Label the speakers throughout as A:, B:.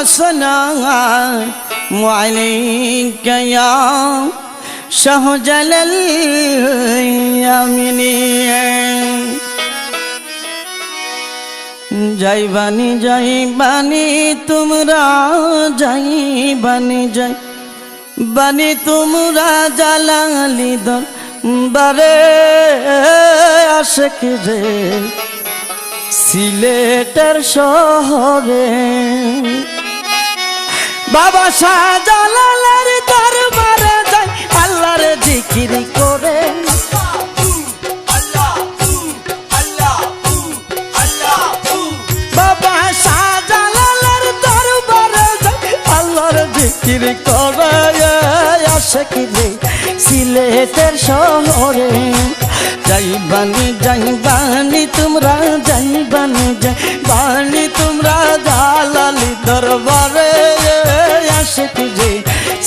A: والسلام عليك يا شهجل اليمين যাইবানি যাইবানি তোমরা যাইবানি যাই বানি তোমরা জালালি দর বারে আশেক রে সিলেটের শহরে। বাবা শাহজালালের দরবারে যাই আল্লাহর জিকির করে। বাবা শাহজালালের দরবারে যাই আল্লাহর জিকির করে। আশেক রে, সিলেটের শহরে। যাইবানি যাইবানি তোমরা দরবারে আশেক যে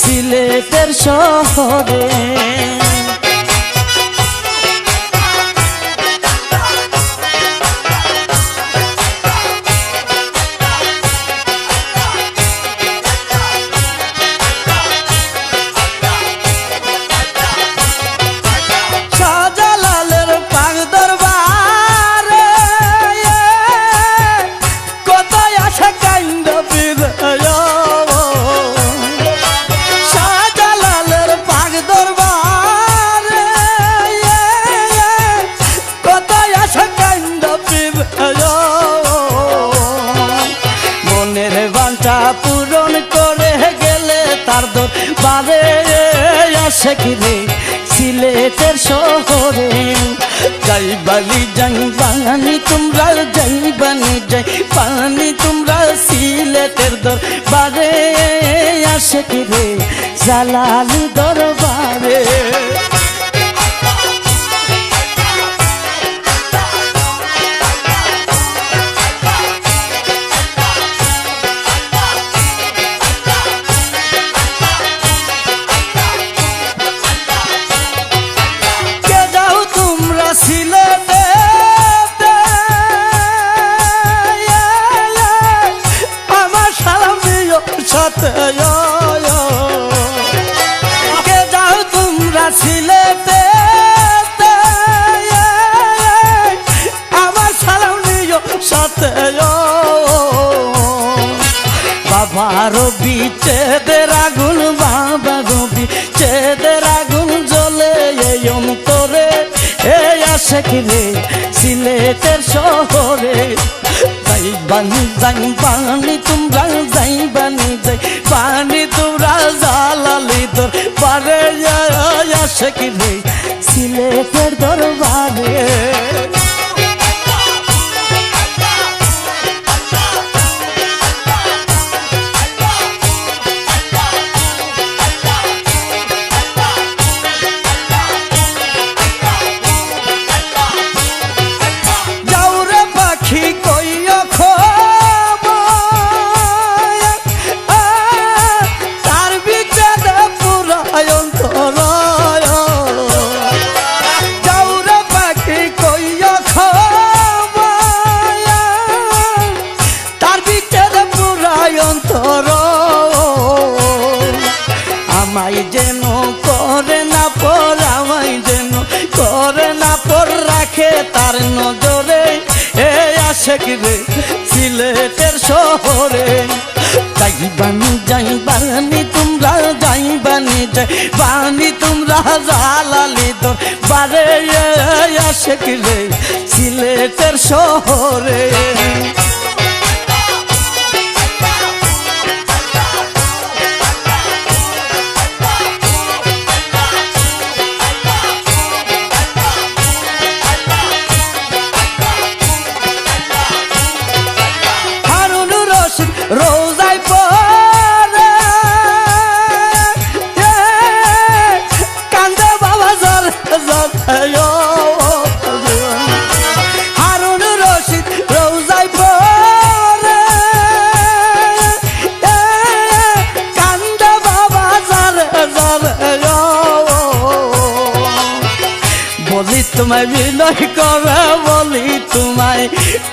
A: সিলেটের শহরে। কিরে সিলেটের শহরে। যাইবানি যাইবানি তোমরা যাইবানি যাই পানি, তোমরা সিলেটের দরবারে। আসে কিরে জালালি দরবারে। সাথে বাবার বিচ্ছেদের আগুন বাবা গবি চেদের আগুন জ্বলে এই অন্তরে। এই আশেক রে, সিলেটের শহরে। যাইবানি যাইবানি তোমরা যাইবানি যাই পানি তোমরা জালালি তোর পারে আশেক রে, সিলেটের দরবারে। নজরে, এ আশেক রে, সিলেটের শহরে। যাইবানি যাইবানি তোমরা যাইবানি যাইবানি তোমরা জালালি তোর বারে আশেক রে, সিলেটের শহরে। তোমায় বিনয় করে বলি, তোমায়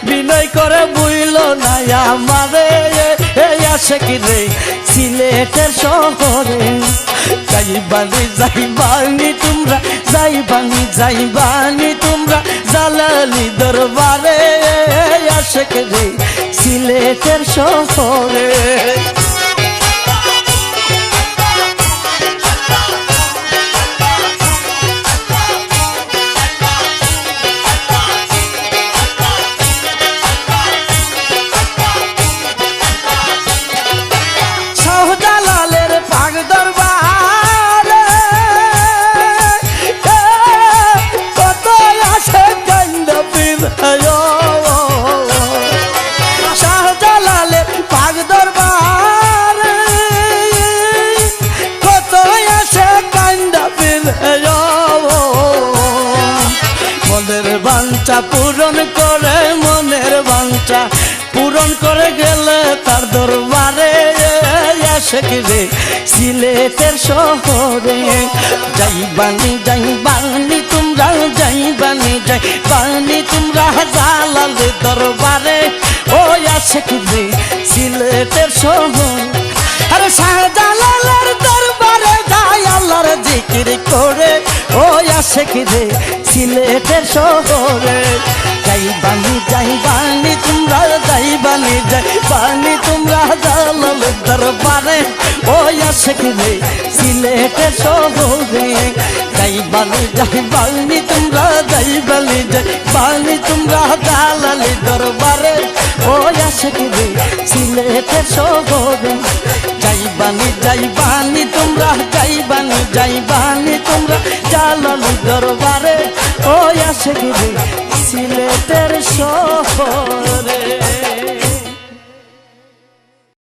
A: বিনয় করে বুইল না আমারে। আসে কি রে, সিলেটের শহরে। যাইবানি যাইবানি তোমরা যাইবানি যাইবানি তোমরা জালালি দরবারে। আসে কি রে, সিলেটের শহরে। মনের বাঞ্ছা পূরণ করে, মনের বাঞ্ছা পূরণ করে গেলে তার দরবারে রে, সিলেটের শহরে। যাইবানি যাইবানি তোমরা যাইবানি যাইবানি তোমরা জালাল দরবারে। ও আসে কি রে, সিলেটের শহর। আরে আসে কি রে সিলেটের শহরে যাইবানি যাইবানি তোমরা যাইবানি যাইবানি তোমরা জালাল দরবারে ও আসে কি রে সিলেটের শহরে যাইবানি যাইবানি তোমরা যাইবানি যাইবানি তোমরা জালাল দরবারে ও আসে কি রে সিলেটের শহরে যাইবানি যাইবানি তোমরা যাইবানি যাইবানি তোমরা জালালি দরবারে ও আসে গিরে সিলেটের শহরে।